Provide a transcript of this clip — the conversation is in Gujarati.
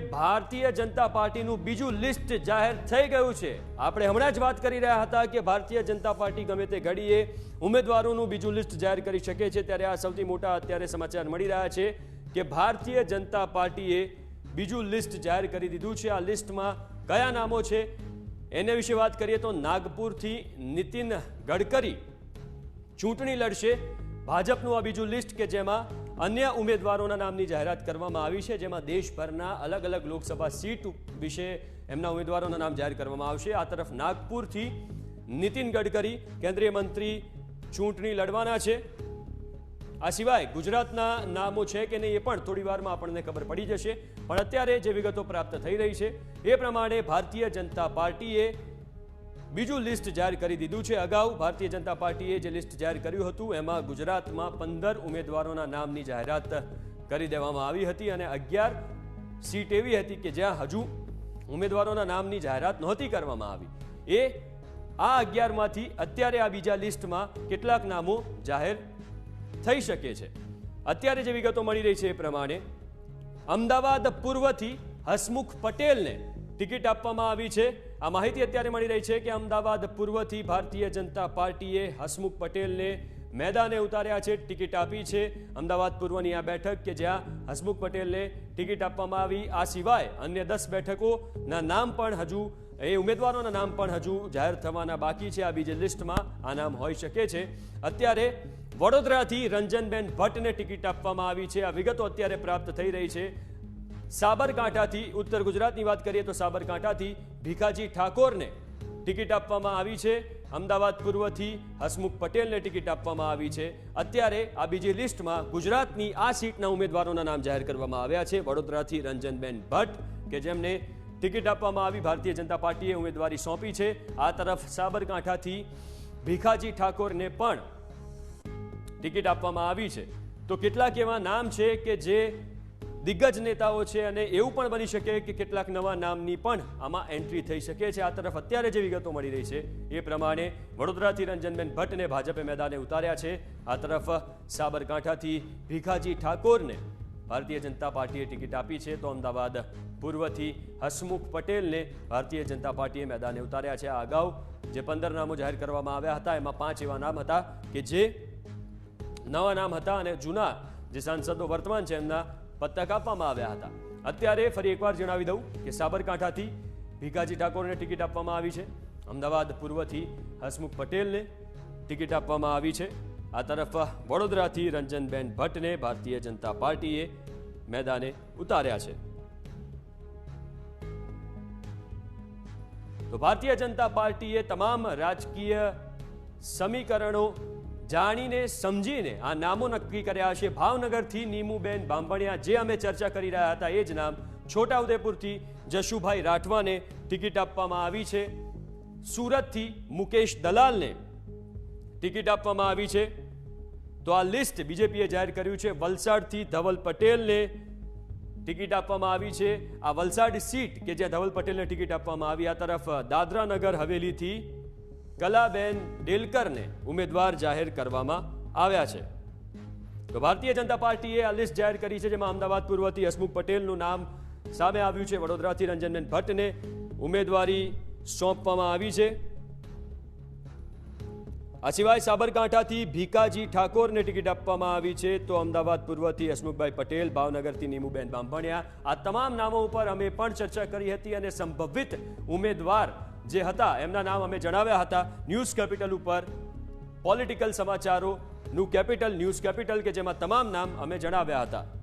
ભારતીય જનતા પાર્ટીનું બીજું લિસ્ટ જાહેર થઈ ગયું છે. આપણે હમણાં જ વાત કરી રહ્યા હતા કે ભારતીય જનતા પાર્ટી ગમે તે ઘડીએ ઉમેદવારોનું બીજું લિસ્ટ જાહેર કરી શકે છે. ત્યારે આ સૌથી મોટા અત્યારે સમાચાર મળી રહ્યા છે કે ભારતીય જનતા પાર્ટીએ બીજું લિસ્ટ જાહેર કરી દીધું છે. આ લિસ્ટમાં કયા નામો છે? એને વિશે વાત કરીએ તો નાગપુરથી નીતિન ગડકરી ચૂંટણી લડશે. ભાજપનું આ બીજું લિસ્ટ કે જેમાં અન્ય ઉમેદવારોના નામની જાહેરાત કરવામાં આવી છે, જેમાં દેશભરના અલગ અલગ લોકસભા સીટ વિશે એમના ઉમેદવારોના નામ જાહેર કરવામાં આવશે. આ તરફ નાગપુરથી નીતિન ગડકરી, કેન્દ્રીય મંત્રી ચૂંટણી લડવાના છે. આ સિવાય ગુજરાતના નામો છે કે નહીં એ પણ થોડી વારમાં આપણને ખબર પડી જશે. પણ અત્યારે જે વિગતો પ્રાપ્ત થઈ રહી છે, એ પ્રમાણે ભારતીય જનતા પાર્ટીએ બીજું લિસ્ટ જાહેર કરી દીધું છે અગાઉ. ભારતીય જનતા પાર્ટીએ જે લિસ્ટ જાહેર કર્યું હતું, એમાં ગુજરાતમાં પંદર ઉમેદવારોના નામની જાહેરાત કરી દેવામાં આવી હતી અને અગિયાર સીટ એવી હતી કે જ્યાં હજુ ઉમેદવારોના નામની જાહેરાત નહોતી કરવામાં આવી. એ આ અગિયારમાંથી અત્યારે આ બીજા લિસ્ટમાં કેટલાક નામો જાહેર થઈ શકે છે. અત્યારે જે વિગતો મળી રહી છે એ પ્રમાણે અમદાવાદ પૂર્વથી હસમુખ પટેલને ટિકિટ આપવામાં આવી છે. આ માહિતી અત્યારે મળી રહી છે કે અમદાવાદ પૂર્વથી ભારતીય જનતા પાર્ટીએ હસમુખ પટેલને મેદાને ઉતાર્યા છે, ટિકિટ આપી છે. અમદાવાદ પૂર્વની આ બેઠક કે જ્યાં હસમુખ પટેલને ટિકિટ આપવામાં આવી, આ સિવાય અન્ય દસ બેઠકોના નામ પણ હજુ, એ ઉમેદવારોના નામ પણ હજુ જાહેર થવાના બાકી છે. આ બીજી લિસ્ટમાં આ નામ હોઈ શકે છે. અત્યારે વડોદરાથી રંજનબેન ભટ્ટને ટિકિટ આપવામાં આવી છે. આ વિગતો અત્યારે પ્રાપ્ત થઈ રહી છે. સાબરકાંઠાથી ઉત્તર ગુજરાતની વાત કરીએ તો સાબરકાંઠાથી ભીખાજી ઠાકોરને ટિકિટ આપવામાં આવી છે. અમદાવાદ પૂર્વથી હસમુખ પટેલને ટિકિટ આપવામાં આવી છે. અત્યારે આ બીજી લિસ્ટમાં ગુજરાતની આ સીટના ઉમેદવારોના નામ જાહેર કરવામાં આવ્યા છે. વડોદરાથી રંજનબેન ભટ્ટ કે જેમને ટિકિટ આપવામાં આવી ભારતીય જનતા પાર્ટીએ ઉમેદવારી સોંપી છે. આ તરફ સાબરકાંઠાથી ભીખાજી ઠાકોરને પણ ટિકિટ આપવામાં આવી છે. તો કેટલાક એવા નામ છે કે જે દિગ્ગજ નેતાઓ છે અને એવું પણ બની શકે કે કેટલાક નવા નામની પણ આમાં એન્ટ્રી થઈ શકે છે. આ તરફ અત્યારે જે વિગતો મળી રહી છે, એ પ્રમાણે વડોદરાથી રંજનબેન ભટ્ટને ભાજપે મેદાને ઉતાર્યા છે. આ તરફ સાબરકાંઠાથી ભીખાજી ઠાકોરને ભારતીય જનતા પાર્ટીએ ટિકિટ આપી છે. તો અમદાવાદ પૂર્વથી હસમુખ પટેલને ભારતીય જનતા પાર્ટીએ મેદાને ઉતાર્યા છે. આ અગાઉ જે પંદર નામો જાહેર કરવામાં આવ્યા હતા, એમાં પાંચ એવા નામ હતા કે જે નવા નામ હતા અને જૂના જે સાંસદો વર્તમાન છે, એમના પત્તા કાપવામાં આવ્યા હતા. અત્યારે ફરી એકવાર જણાવી દઉં કે સાબરકાંઠાથી ભીખાજી ઠાકોરને ટિકિટ આપવામાં આવી છે. અમદાવાદ પૂર્વથી હસમુખ પટેલને ટિકિટ આપવામાં આવી છે. આ તરફ વડોદરાથી રંજનબેન ભટ્ટને ભારતીય જનતા પાર્ટીએ મેદાને ઉતાર્યા છે. તો ભારતીય જનતા પાર્ટીએ તમામ રાજકીય સમીકરણો જાણીને, સમજીને આ નામો નક્કી કર્યા છે. ભાવનગરથી નીમુબેન બાંભણિયા, જે અમે ચર્ચા કરી રહ્યા હતા, એ જ નામ છોટાઉદેપુરથી જશુભાઈ રાઠવાને ટિકિટ આપવામાં આવી છે. સુરતથી મુકેશ દલાલને ટિકિટ આપવામાં આવી છે. તો આ લિસ્ટ બીજેપીએ જાહેર કર્યું છે. વલસાડથી ધવલ પટેલને ટિકિટ આપવામાં આવી છે. આ વલસાડ સીટ કે જ્યાં ધવલ પટેલને ટિકિટ આપવામાં આવી, આ તરફ દાદરા નગર હવેલીથી કલાબેન ડેલકરને ઉમેદવાર જાહેર કરવામાં આવ્યા છે. તો ભારતીય જનતા પાર્ટીએ આ લિસ્ટ જાહેર કરી છે, જેમાં અમદાવાદ પૂર્વથી હસમુખ પટેલનું નામ સામે આવ્યું છે. વડોદરાથી રંજનબેન ભટ્ટને ઉમેદવારી સોંપવામાં આવી છે. આ સિવાય સાબરકાંઠાથી ભીકાજી ઠાકોરને ટિકિટ આપવામાં આવી છે. તો અમદાવાદ પૂર્વથી હસમુખભાઈ પટેલ, ભાવનગરથી નીમુબેન બાંભણિયા આ તમામ નામો ઉપર અમે પણ ચર્ચા કરી હતી અને સંભવિત ઉમેદવાર જે હતા, એમના નામ અમે જણાવ્યા હતા, ન્યૂઝ કેપિટલ ઉપર પોલિટિકલ સમાચારોનું કેપિટલ, ન્યૂઝ કેપિટલ કે જેમાં તમામ નામ અમે જણાવ્યા હતા.